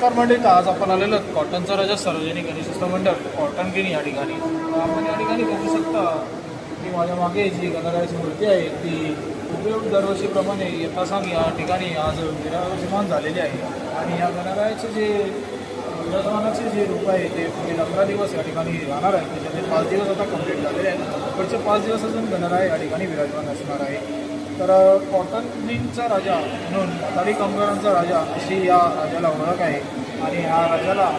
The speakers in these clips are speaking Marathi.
नमस्कार मंडळी आज आपण आलेलो आहोत कॉटनचा राजा सार्वजनिक गणेशोत्सव मंडळ कॉटन गिनी या ठिकाणी. आपण या ठिकाणी बघू शकता की माझ्या मागे जी गणरायाची मूर्ती आहे ती उपयोग दरवर्षीप्रमाणे येता या ठिकाणी आज विराजमान झालेली आहे. आणि या गणरायाचे जे विराजमानाचे जे रूप आहे ते पुढील अकरा दिवस या ठिकाणी राहणार आहे. त्याच्यामध्ये पाच दिवस आता कंप्लीट झालेले आहेत. पुढचे पाच दिवस अजून गणराय या ठिकाणी विराजमान असणार आहे. तर कॉटन मिलचा राजा म्हणून म्हातारी कामगारांचा राजा अशी या राजाला ओळख आहे. आणि या राजाला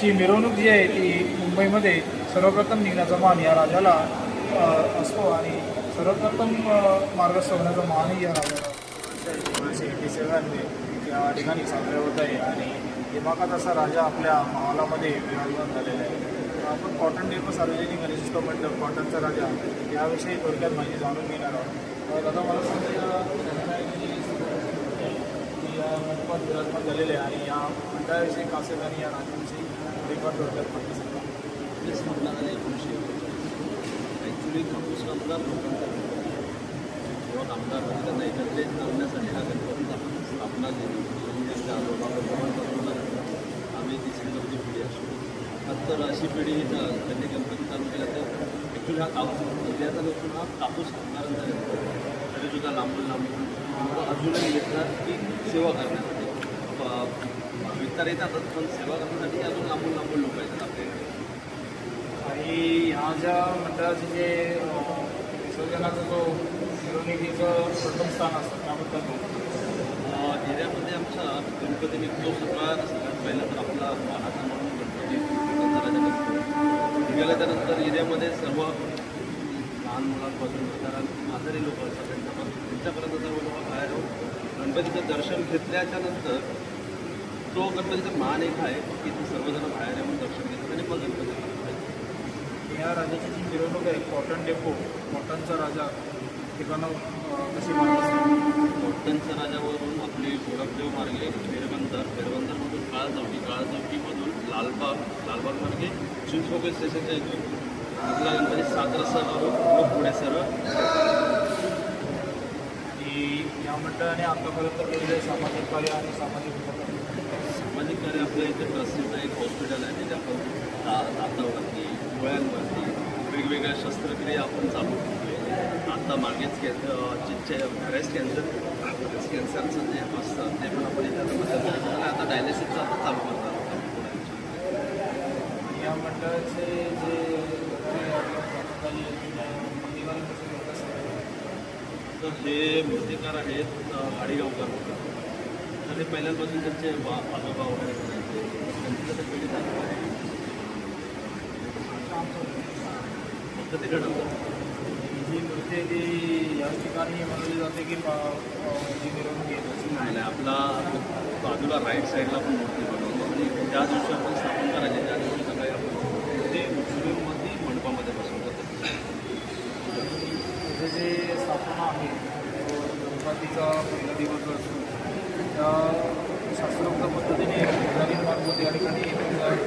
ची मिरवणूक जी आहे ती मुंबईमध्ये सर्वप्रथम निघण्याचा मान या राजाला असतो. आणि सर्वप्रथम अ, मार्गस्थ होण्याचा मानही या राजाला एकोणीसशे एटी सेवनमध्ये या ठिकाणी साजरे होत आहे. आणि दिमाखात असा राजा आपल्या महालामध्ये विराजमान झालेला आहे. आपण कॉटन डेपो सार्वजनिक गणेशोत्सव मंडळ कॉटनचा राजा याविषयी थोडक्यात माहिती जाणून घेणार आहोत. दादा मला मंडपात विराजमान झालेले आहे आणि या मंडळाविषयी कासेत आणि या राजाविषयी थोडीफार थोडक्यात माहिती सांगा तेच म्हणणार आहे एकोणीसशे ॲक्च्युली कापूस कामगार लोकांचा जेव्हा कामगार होते त्यांना एकत्रित करण्यासाठी हा गणपतीची आपण स्थापना केली म्हणजे आम्ही तिसरी पिढी असतो तर अशी पिढी त्यांनी गणपती चालू केला तर ॲक्च्युली हा कापूस नसून हा कापूस कामगारांचा गणपती तरी सुद्धा लांबून लांबून अजूनही येतात की सेवा करण्यासाठी विकता येतातच पण सेवा करण्यासाठी अजून लांबून लांबून लोक येतात आपल्याकडे आणि ह्या ज्या मंडळाचे जे विसर्जनाचा जो मिरवणुकीचं प्रथम स्थान असतं त्याबद्दल एरियामध्ये आमचा गणपती निघतो सगळ्यात सगळ्यात पहिला तर आपला महाराजा म्हणून गणपती निघतो निघाल्याच्यानंतर एरियामध्ये सर्व लहान मुलांपासून म्हातारा म्हातारी लोक असतात त्यांच्यापासून त्यांच्यापर्यंत सर्व लोक बाहेर गणपतीचं दर्शन घेतल्याच्या नंतर तो गणपतीचा मान एक आहे की ते सर्वजण बाहेर येऊन दर्शन घेतात आणि मग गणपती. या राजाची जी मिरवणूक आहे कॉटन डेपो कॉटनचा राजा ठिकाणं कशी कॉटनच्या राजावरून आपली गोरखदेव मार्गे फेरबंदर फेरबंदरमधून काळचौकी काळचौकीमधून लालबाग लालबाग मार्गे चिंचपोकळ स्टेशनच्या इथून आपला गणपती सात रस्ता करून मग पुढे सरळ आणि या मंडळाने आतापर्यंत केलेले सामाजिक कार्य आणि सामाजिक सामाजिक कार्य आपल्या इथे प्रसिद्ध एक हॉस्पिटल आहे जिथे आपण दा दातावरती डोळ्यांवरती वेगवेगळ्या शस्त्रक्रिया आपण चालू करतोय आता मागेच कॅ चिच्चे ब्रेस्ट कॅन्सर ब्रेस्ट कॅन्सरचं जे असतं ते पण आपण इथे आता डायलिसिसचं आता चालू आणि या मंडळाचे जे तर हे मूर्तिकार आहेत गाडीगावकर तर ते पहिल्यापासून त्यांचे बा आजोबा वगैरे त्यांचं ते पिढी चालू आहे फक्त तिकडे जी मूर्ती आहे ती या ठिकाणी बनवली जाते की मिरवणूक येत असेल नाही नाही. आपला बाजूला राईट साईडला पण मूर्ती बनवतो. आणि ज्या दिवशी आपण स्थापन करायचे त्या दिवशी सकाळी आपण ते उचलूनमध्ये मंडपामध्ये बसवतो त्याचे जे आहे. गणपतीचा पहिला दिवस जो असतो त्या शास्त्रोक्त पद्धतीने पुजारी मार्फत या ठिकाणी पूजा आणि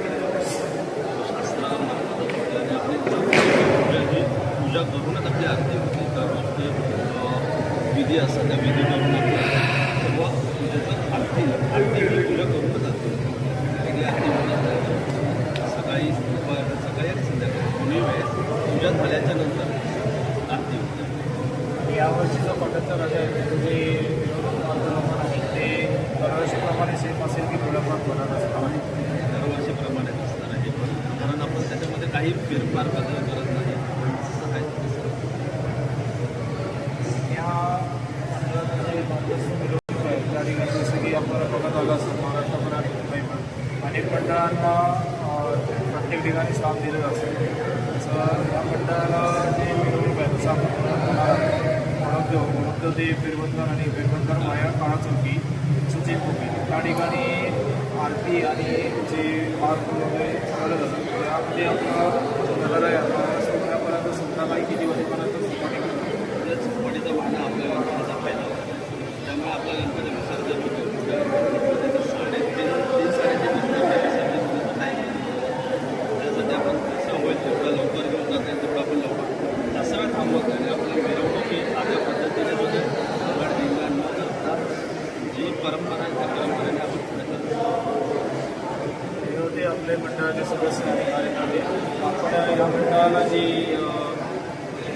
पूजा पूजा करूनच आपली आरती होती. दररोज ते विधी असतात त्या विधी करून आपल्या सर्व पूजेचं आरती आरती ही पूजा करूनच आरती होते वेगळी आरती होत नाही सकाळी दुपार सकाळी आणि संध्याकाळी दोन्ही वेळेस पूजा झाल्याच्यानंतर आरती होते आणि यावर्षीचा पटकचा राजा जे मिरवणूक आहे ते दरवर्षीप्रमाणे सेम असेल की थोडंफार होणार असेल दरवर्षीप्रमाणे असणार आहे. कारण आपण त्याच्यामध्ये काही फेरफार बदल करत नाही. या जे त्या ठिकाणी जसं की आपल्याला बघत आलं असतं महाराष्ट्रामध्ये आणि मुंबईमध्ये अनेक मंडळांना प्रत्येक ठिकाणी स्थान दिलं असतं तसं या मंडळाला जे मिरवणूक आहे ते फिरबंदर आणि फेरबंदर माया काळा चौकी सुचे पोकी त्या ठिकाणी आरती आणि जे मार्ग वगैरे चालत असतात त्यामध्ये आपलं नगर आहे त्यापर्यंत संध्याकाळी किती वाजेपर्यंत सुपाटी करतो वडीचा वाहन आपल्या गणपतीचा फायदा त्यामुळे आपल्या गणपती विसर्जन होतो गणपतीचं साडेतीन तीन साडेतीन वाजता विसर्जन होण्याचा टाईम त्यासाठी आपण कसं होईल तेवढं लवकर घेऊन जाता येईल तेवढं आपण लवकर जास्त वेळ थांबवत नाही आणि आपली मिरवणूक ही आपल्या पद्धतीने म्हणजे दगड दिंगा न करता जी परंपरा आहे त्या परंपरेने आपण पुढे चालतो आपले मंडळाचे सदस्य कार्यकर्ते आपण या मंडळाला जी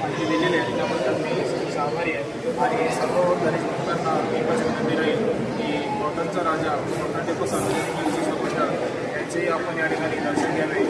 माहिती दिलेली आहे त्याबद्दल मी खूप आभारी आहे. आणि सर्व गणेश मी एकच विनंती राहील की कॉटनचा राजा कॉटन टेको सार्वजनिक यांचे यांचेही आपण या ठिकाणी दर्शन घ्यावे.